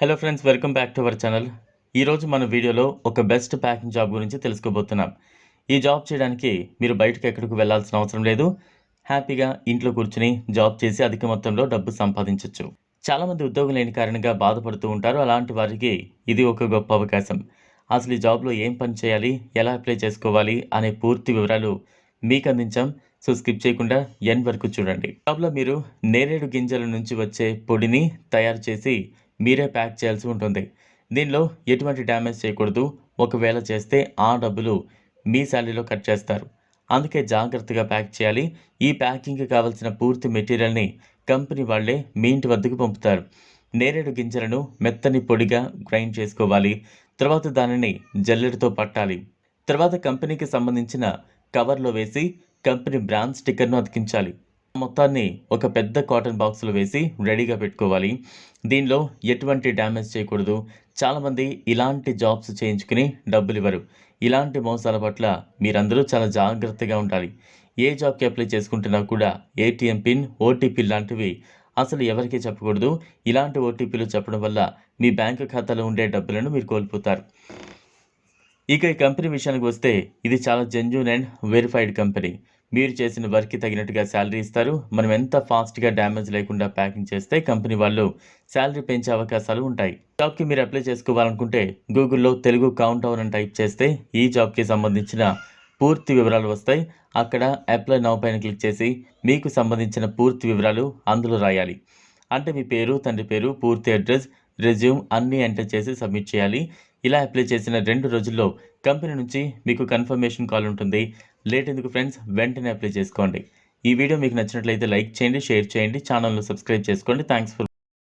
Hello friends welcome back to our channel ఈరోజు మన వీడియోలో ఒక బెస్ట్ ప్యాకింగ్ జాబ్ గురించి తెలుసుకోబోతున్నాం. ఈ జాబ్ చేయడానికి మీరు బయటకు ఎక్కడికి వెళ్ళాల్సిన అవసరం లేదు. హ్యాపీగా ఇంట్లో కూర్చుని జాబ్ చేసి అధిక మొత్తంలో డబ్బు సంపాదించవచ్చు చాలామంది ఉద్యోగం లేని కారణంగా బాధపడుతూ ఉంటారు. అలాంటి వారికి ఇది ఒక గొప్ప అవకాశం. అసలు ఈ జాబ్లో ఏం పని చేయాలి? ఎలా అప్లై చేసుకోవాలి? అనే పూర్తి వివరాలు మీకు అందించాం. సో స్కిప్ చేయకుండా ఎన్ వరకు చూడండి. జాబ్లో మీరు నేరేడు గింజల నుంచి వచ్చే పొడిని తయారు చేసి మీరే ప్యాక్ చేయాల్సి ఉంటుంది. దీనిలో ఎటువంటి డ్యామేజ్ చేయకూడదు. ఒకవేళ చేస్తే ఆ డబ్బులు మీ శాలరీలో కట్ చేస్తారు. అందుకే జాగ్రత్తగా ప్యాక్ చేయాలి. ఈ ప్యాకింగ్కి కావాల్సిన పూర్తి మెటీరియల్ని కంపెనీ వాళ్ళే మీ ఇంటి వద్దకు పంపుతారు. నేరేడు గింజలను మెత్తని పొడిగా గ్రైండ్ చేసుకోవాలి. తర్వాత దానిని జల్లెడతో పట్టాలి. తర్వాత కంపెనీకి సంబంధించిన కవర్లో వేసి కంపెనీ బ్రాండ్ స్టిక్కర్ను అతికించాలి. మొత్తాన్ని ఒక పెద్ద కాటన్ బాక్స్లో వేసి రెడీగా పెట్టుకోవాలి. దీనిలో ఎటువంటి డ్యామేజ్ చేయకూడదు. చాలామంది ఇలాంటి జాబ్స్ చేయించుకుని డబ్బులు ఇవ్వరు ఇలాంటి మోసాల పట్ల మీరందరూ చాలా జాగ్రత్తగా ఉండాలి. ఏ జాబ్కి అప్లై చేసుకుంటున్నా కూడా ఏటీఎం పిన్ ఓటీపీ లాంటివి అసలు ఎవరికీ చెప్పకూడదు. ఇలాంటి ఓటీపీలు చెప్పడం వల్ల మీ బ్యాంకు ఖాతాలో ఉండే డబ్బులను మీరు కోల్పోతారు. ఇక ఈ కంపెనీ విషయానికి వస్తే ఇది చాలా జెన్యున్ అండ్ వెరిఫైడ్ కంపెనీ. మీరు చేసిన వర్క్కి తగినట్టుగా శాలరీ ఇస్తారు. మనం ఎంత ఫాస్ట్గా డ్యామేజ్ లేకుండా ప్యాకింగ్ చేస్తే కంపెనీ వాళ్ళు శాలరీ పెంచే అవకాశాలు ఉంటాయి. జాబ్కి మీరు అప్లై చేసుకోవాలనుకుంటే గూగుల్లో తెలుగు కౌంట్ డౌన్ అని టైప్ చేస్తే ఈ జాబ్కి సంబంధించిన పూర్తి వివరాలు వస్తాయి. అక్కడ అప్లై నౌ పైన క్లిక్ చేసి మీకు సంబంధించిన పూర్తి వివరాలు అందులో రాయాలి. అంటే మీ పేరు తండ్రి పేరు పూర్తి అడ్రస్ రెజ్యూమ్ అన్నీ ఎంటర్ చేసి సబ్మిట్ చేయాలి. ఇలా అప్లై చేసిన రెండు రోజుల్లో కంపెనీ నుంచి మీకు కన్ఫర్మేషన్ కాల్ ఉంటుంది. లేట్ ఎందుకు ఫ్రెండ్స్? వెంటనే అప్లై చేసుకోండి. ఈ వీడియో మీకు నచ్చినట్లయితే లైక్ చేయండి షేర్ చేయండి ఛానల్ను సబ్స్క్రైబ్ చేసుకోండి. Thanks for